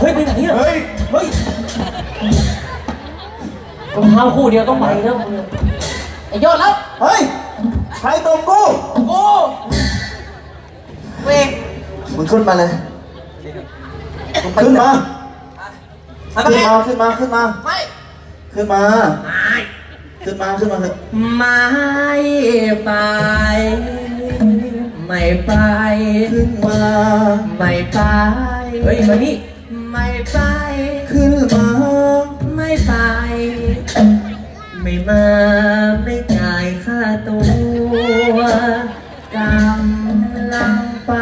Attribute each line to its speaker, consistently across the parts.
Speaker 1: เฮ้ยไปไหนอะ
Speaker 2: เฮ้ย
Speaker 1: เฮ้ยรองเท้าคู่เดียวต้องไปแล้วมึงไอ้ยอดแล้ว
Speaker 2: เฮ้ย ใครตบกู
Speaker 1: โอ้เวง
Speaker 2: มึงขึ้นมาเลย ขึ้นมา
Speaker 1: อะไร
Speaker 2: ขึ้นมา ขึ้นมา ขึ้นมา
Speaker 1: ไม่
Speaker 2: ขึ้นมา ขึ้นมา ขึ้นมาเถอะ
Speaker 1: ไม่ไป ไม่ไป
Speaker 2: ขึ้นมา
Speaker 1: ไม่ไป เฮ้ยมานี่ ไม่ไป
Speaker 2: ขึ้นมา
Speaker 1: ไม่ไป ไม่มา ไม่จ่ายค่าตัวกำลังไป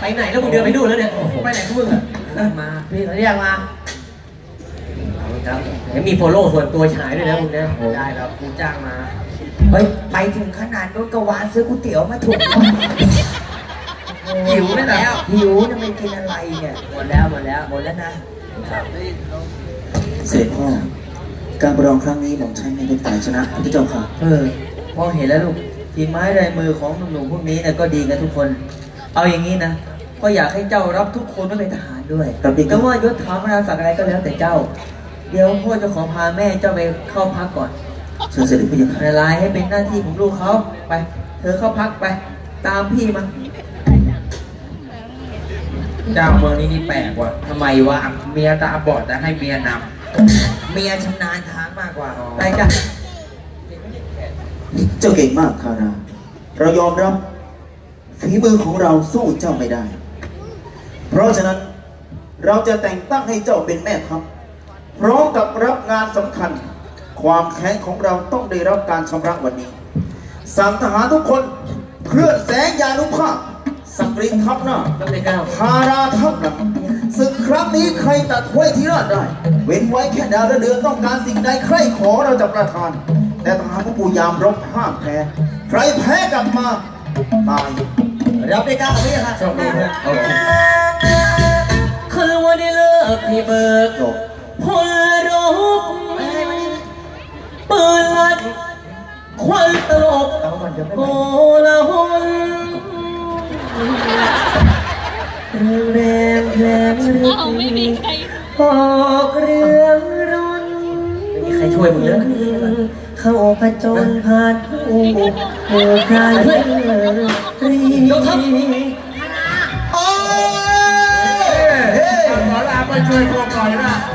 Speaker 1: ไปไหนแล้วมึงเดินไปดูแล้วเนี่ยไปไหนของมึงอะมาพี่เขาเรียกมาครับเดี๋ยวมีโฟโล่ส่วนตัวฉายด้วยนะมึงนะได้แล้วกูจ้างมา
Speaker 3: เฮ้ย ไปถึงขนาดนู้นก็วานซื้อก๋วยเตี๋ยวมาถุง
Speaker 1: หิวไหมล่ะ
Speaker 3: หิวจะไปกินอะไรเนี่ย
Speaker 1: หมดแล้วหมดแล้ว
Speaker 3: หมดแล้วนะ
Speaker 2: เสด็จพ่อการประลองครั้งนี้ผมใช้ไม่เป็นฝ่ายชนะพระเจ้าค่ะ
Speaker 3: เออพอเห็นแล้วลูกฝีไม้ลายมือของหนุ่มๆพวกนี้เนี่ยก็ดีกันทุกคน เอาอย่างนี้นะก็อยากให้เจ้ารับทุกคนไว้เป็นทหารด้วย
Speaker 2: ครับพี่
Speaker 3: แต่ว่ายศถาบรรดาศักดิ์อะไรก็แล้วแต่เจ้า เดี๋ยวพ่อจะขอพาแม่เจ้าไปเข้าพักก่อน
Speaker 2: เชิญเสด็จพี่ยังค่ะ
Speaker 3: ละลายให้เป็นหน้าที่ของลูกเขาไป เธอเข้าพักไป ตามพี่มา
Speaker 4: เจ้าเมืองนี้นี่แปลกว่ะ
Speaker 3: ทำไมวะ
Speaker 4: เมียตาบอดแต่ให้เมียนำ
Speaker 3: เมียชำนาญทางมากกว่าไปจ้ะ
Speaker 2: เจ้าเก่งมากคารา เรายอมรับฝีมือของเราสู้เจ้าไม่ได้ เพราะฉะนั้นเราจะแต่งตั้งให้เจ้าเป็นแม่ทัพพร้อมกับรับงานสำคัญ ความแค้นของเราต้องได้รับการชำระวันนี้ สั่งทหารทุกคนเคลื่อนแสงยานุภาพ สกรีนทัพหน้า
Speaker 1: ต้องได้เก้า
Speaker 2: ทาราทัพหลังศึกครั้งนี้ใครตัดห้วยที่ราชได้ เว้นไว้แค่ดาวและเดือนต้องการสิ่งใดใครขอเราจะประทาน แต่ทหารผู้ปูยามรบห้ามแพ้ใครแพ้กลับมาตาย
Speaker 3: รับได้เก้าพี่ค่ะำ
Speaker 4: ชอบดูนะ
Speaker 2: โอเค
Speaker 1: คือวันนี้เลิกที่เบิก
Speaker 2: จบ
Speaker 1: พลรบปืนลัดควันตลบ
Speaker 3: เอ
Speaker 1: แรงแรงแรง
Speaker 5: เอาไม่มีใคร
Speaker 1: ออกเรื่องร้อนไม่มีใครช่วยมึงเลยเข้าผจญผ่านผู้ผู้ใครรียกครับ
Speaker 4: ขอลาไปช่วยพวกก่อนนะ